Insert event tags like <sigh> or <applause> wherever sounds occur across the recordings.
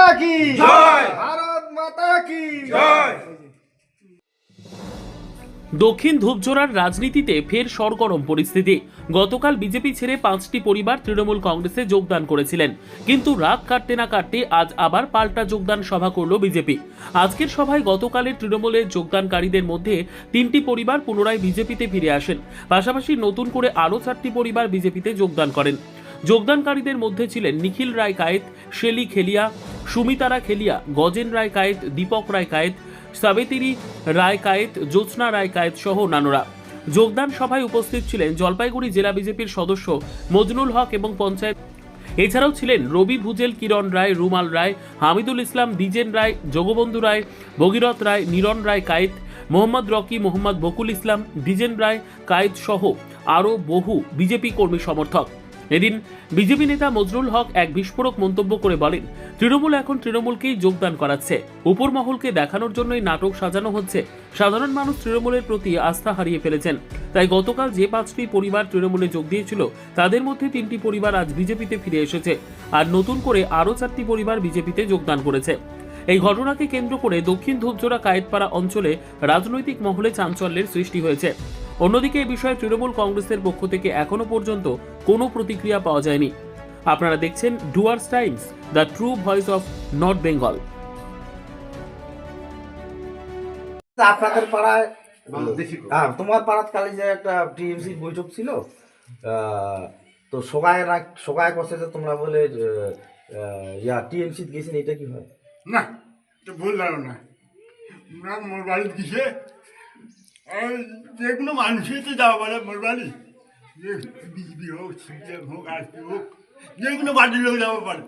মাতা কি? জয়! ভারত মাতা কি? জয়। দক্ষিণ ধূপঝোড়ার রাজনীতিতে ফের সরগরম পরিস্থিতি। গতকাল বিজেপি ছেড়ে পাঁচটি পরিবার তৃণমূল কংগ্রেসে যোগদান করেছিলেন। কিন্তু রাগ কাটতে না কাটতে আজ আবার পাল্টা যোগদান সভা করল বিজেপি। আজকের সভায় গতকালের তৃণমূলের যোগদানকারীদের মধ্যে তিনটি পরিবার পুনরায় বিজেপিতে ফিরে আসেন। পাশাপাশি নতুন করে আরও চারটি পরিবার বিজেপিতে যোগদান করেন। যোগদানকারীদের মধ্যে ছিলেন নিখিল রায় কায়েত, শেলি খেলিয়া, সুমিতারা খেলিয়া, গজেন রায় কায়েত, দীপক রায় কায়েত, সাবেতিরি রায় কায়েত, জ্যোৎস্না রায় কায়েত সহ অন্যান্যরা। যোগদান সভায় উপস্থিত ছিলেন জলপাইগুড়ি জেলা বিজেপির সদস্য মজনুল হক এবং পঞ্চায়েত এছাড়াও ছিলেন রবি ভুজেল, কিরণ রায়, রুমাল রায়, হামিদুল ইসলাম দ্বিজেন রায় যোগবন্ধু রায়, ভগীরথ রায়, নিরণ রায় কায়েত, মোহাম্মদ রকি, মোহাম্মদ বকুল ইসলাম দ্বিজেন রায় কায়েত সহ আরও বহু বিজেপি কর্মী সমর্থক। এদিন বিজেপি নেতা মজরুল হক এক বিস্ফোরক মন্তব্য করে বলেন, তৃণমূল এখন তৃণমূলকেই যোগদান করাচ্ছে। উপর মহলকে দেখানোর জন্যই নাটক সাজানো হচ্ছে। সাধারণ মানুষ তৃণমূলের প্রতি আস্থা হারিয়ে ফেলেছেন। তাই গতকাল যে পাঁচটি পরিবার তৃণমূলে যোগ দিয়েছিল, তাদের মধ্যে তিনটি পরিবার আজ বিজেপিতে ফিরে এসেছে। আর নতুন করে আরও চারটি পরিবার বিজেপিতে যোগদান করেছে। এই ঘটনাকে কেন্দ্র করে দক্ষিণ ধূপজোড়া কায়েতপাড়া অঞ্চলে রাজনৈতিক মহলে চাঞ্চল্যের সৃষ্টি হয়েছে। অন্যদিকে এ বিষয়ে তৃণমূল কংগ্রেসের পক্ষ থেকে এখনও পর্যন্ত কোনো প্রতিক্রিয়া পাওয়া যায়নি। আপনারা দেখছেন Dooars Times the true voice of North Bengal. আপনাদের পাড়ায় হ্যাঁ তোমার পাড়াত কালি যে একটা টিএমসি বৈঠক ছিল তো সবাই রাখ সবাই করছে যে তোমরা বলে ইয়া টিএমসি গেছেন এটা কি হয়? না তো ভুল ধারণা। আমরা মোর বাড়িতে গেছে যে কোনো মানুষই তো যাওয়া বলে মোর বাড়ি বিজেপি হোক সিপিএম হোক আর হোক যে কোনো পার্টির লোক যাওয়া পারে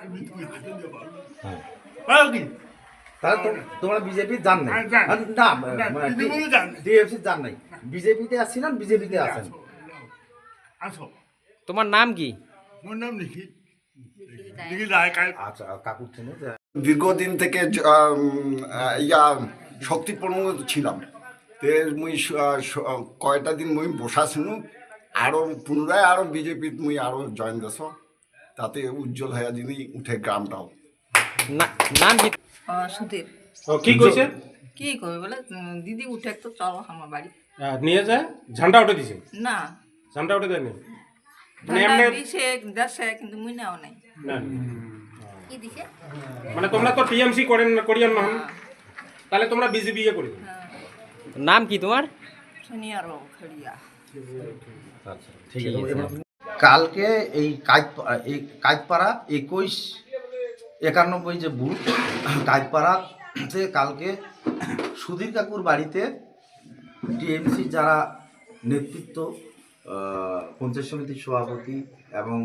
আমি তুমি হাতে দিয়ে পারব হ্যাঁ পারো কি তাহলে তোমরা বিজেপি জান নাই? জান। আর না না, জান। নাই। টিএমসি জান নাই। বিজেপিতে আসছিলেন বিজেপিতে আছেন? আসো। আসো তোমার নাম কি? মোর নাম আচ্ছা দীর্ঘদিন থেকে ইয়া শক্তিপূর্ণ ছিলাম। তে মুই কয়টা দিন মুই বসা শুনু আরও পুনরায় আরও বিজেপিত মুই আরও জয়েন দেশ তাতে উজ্জ্বল হয়ে যিনি উঠে গ্রামটাও। না- নাম কি? সুধীর। কি কইছে? কি করবে বলে? দিদি উঠে তো চলো আমার বাড়ি। নিয়ে যায়? ঝান্ডা উঠে দিছে? না। ঝান্ডা উঠে দেয়নি? মানে। মানে তোমরা তো টিএমসি করেন করিয়ান না। তাহলে তোমরা বিজেপি ইয়ে করিবে। নাম কি তোমার? সোনিয়ারও খেড়িয়া ঠিক আছে কালকে এই কাজ এই কাজপাড়া একুশ একানব্বই যে বুথ কাজপাড়াতে কালকে সুধীর কাকুর বাড়িতে টিএমসি যারা নেতৃত্ব পঞ্চায়েত সমিতির সভাপতি এবং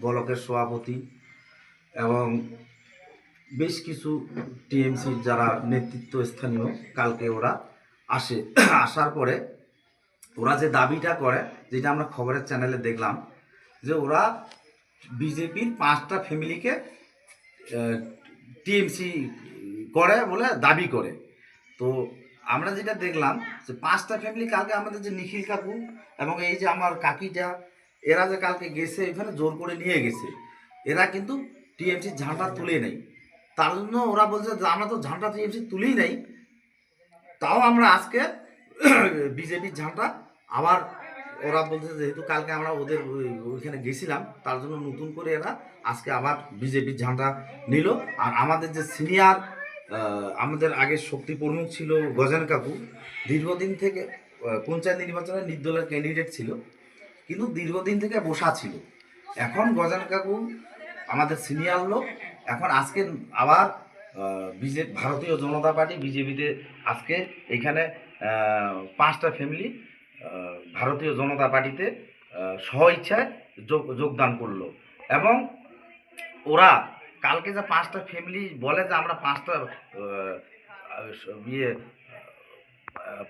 ব্লকের সভাপতি এবং বেশ কিছু টিএমসির যারা নেতৃত্ব স্থানীয় কালকে ওরা আসে। আসার পরে ওরা যে দাবিটা করে, যেটা আমরা খবরের চ্যানেলে দেখলাম, যে ওরা বিজেপির পাঁচটা ফ্যামিলিকে টিএমসি করে বলে দাবি করে। তো আমরা যেটা দেখলাম, যে পাঁচটা ফ্যামিলি কালকে আমাদের যে নিখিল কাকু এবং এই যে আমার কাকিটা, এরা যে কালকে গেছে, এখানে জোর করে নিয়ে গেছে। এরা কিন্তু টিএমসি ঝান্ডা তুলে নেই। তার জন্য ওরা বলছে যে আমরা তো ঝান্ডা টিএমসি তুলেই নেই। তাও আমরা আজকে <clears throat> বিজেপির ঝান্ডা আবার ওরা বলছে যেহেতু কালকে আমরা ওদের ওইখানে গেছিলাম, তার জন্য নতুন করে এরা আজকে আবার বিজেপির ঝান্ডা নিল। আর আমাদের যে সিনিয়র আমাদের আগে শক্তি প্রমুখ ছিল গজেন কাকু, দীর্ঘদিন থেকে পঞ্চায়েত নির্বাচনে নির্দলের ক্যান্ডিডেট ছিল, কিন্তু দীর্ঘদিন থেকে বসা ছিল। এখন গজান কাকু আমাদের সিনিয়র লোক, এখন আজকে আবার বিজেপি ভারতীয় জনতা পার্টি বিজেপিতে আজকে এখানে পাঁচটা ফ্যামিলি ভারতীয় জনতা পার্টিতে স্ব ইচ্ছায় যোগ- যোগদান করল। এবং ওরা কালকে যে পাঁচটা ফ্যামিলি বলে যে আমরা পাঁচটা ইয়ে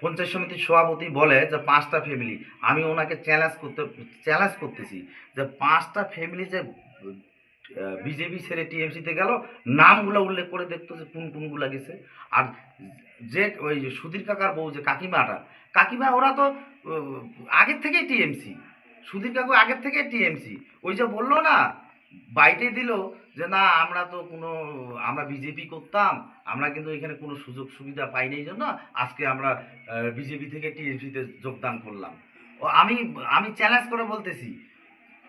পঞ্চায়েত সমিতির সভাপতি বলে যে পাঁচটা ফ্যামিলি আমি ওনাকে চ্যালেঞ্জ করতে চ্যালেঞ্জ করতেছি যে পাঁচটা ফ্যামিলি যে বিজেপি ছেড়ে টিএমসিতে গেল, নামগুলো উল্লেখ করে দেখতো যে কোন কোনগুলো গেছে। আর যে ওই সুধীর কাকার বউ, যে কাকিমাটা, কাকিমা ওরা তো আগের থেকেই টিএমসি। সুধীর কাকু আগের থেকেই টিএমসি। ওই যে বলল না, বাইটে দিল যে, না, আমরা তো কোনো, আমরা বিজেপি করতাম, আমরা কিন্তু এখানে কোনো সুযোগ সুবিধা পাইনি জন্য আজকে আমরা বিজেপি থেকে টিএমসিতে যোগদান করলাম। ও আমি আমি চ্যালেঞ্জ করে বলতেছি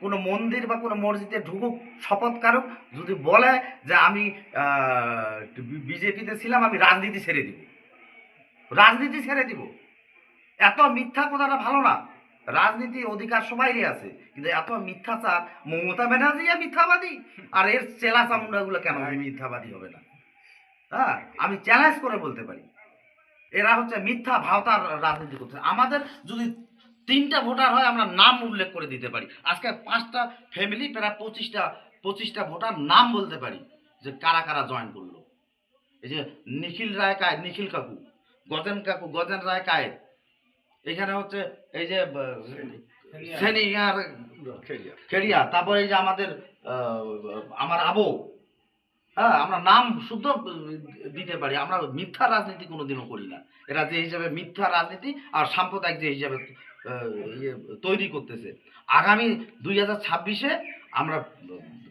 কোনো মন্দির বা কোনো মসজিদে ঢুকুক শপথ কারুক যদি বলে যে আমি বিজেপিতে ছিলাম আমি রাজনীতি ছেড়ে দিব। রাজনীতি ছেড়ে দিব। এত মিথ্যা কথাটা ভালো না। রাজনীতি অধিকার সবাইরই আছে কিন্তু এত মিথ্যাচার মমতা ব্যানার্জি মিথ্যাবাদী আর এর চেলা চামুন্ডাগুলো কেন? মিথ্যাবাদী হবে না। হ্যাঁ আমি চ্যালেঞ্জ করে বলতে পারি। এরা হচ্ছে মিথ্যা ভাওতার রাজনীতি করছে। আমাদের যদি তিনটা ভোটার হয় আমরা নাম উল্লেখ করে দিতে পারি। আজকে পাঁচটা ফ্যামিলি প্রায় পঁচিশটা পঁচিশটা ভোটার নাম বলতে পারি যে কারা কারা জয়েন করল। এই যে নিখিল রায় কায় নিখিল কাকু গজেন কাকু গজেন রায় কায় এখানে হচ্ছে এই যে সেনি আর খেরিয়া তারপরে এই যে আমাদের আমার আবো। হ্যাঁ আমরা নাম শুদ্ধ দিতে পারি। আমরা মিথ্যা রাজনীতি কোনোদিনও করি না। এরা যে হিসাবে মিথ্যা রাজনীতি আর সাম্প্রদায়িক যে হিসাবে ইয়ে তৈরি করতেছে। আগামী দুই হাজার ছাব্বিশে আমরা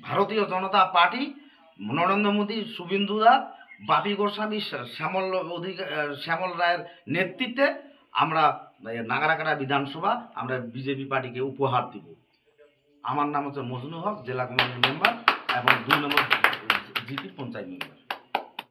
ভারতীয় জনতা পার্টি, নরেন্দ্র মোদী শুভেন্দুদা বাপি গোস্বামী শ্যামল অধিকার শ্যামল রায়ের নেতৃত্বে আমরা নাগারাকাটা বিধানসভা আমরা বিজেপি পার্টিকে উপহার দিব। আমার নাম হচ্ছে মজনু হক, জেলা কমিটির মেম্বার এবং দুই নম্বর জিপি পঞ্চায়েত মেম্বার।